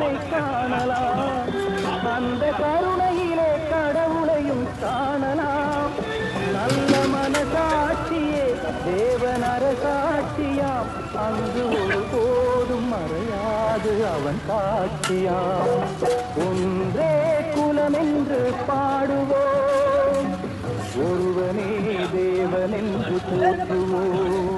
என்னை காணலாம். அந்த கருணையிலே கடவுளையும் காணலாம். நல்ல மனசாட்சியே தேவன் அரசாட்சியாம் அங்கு ஒரு போதும் மறையாது அவன் காட்சியாம் ஒன்றே குலம் என்று பாடுவோம். ஒருவனே தேவன் என்று போற்றுவோம்.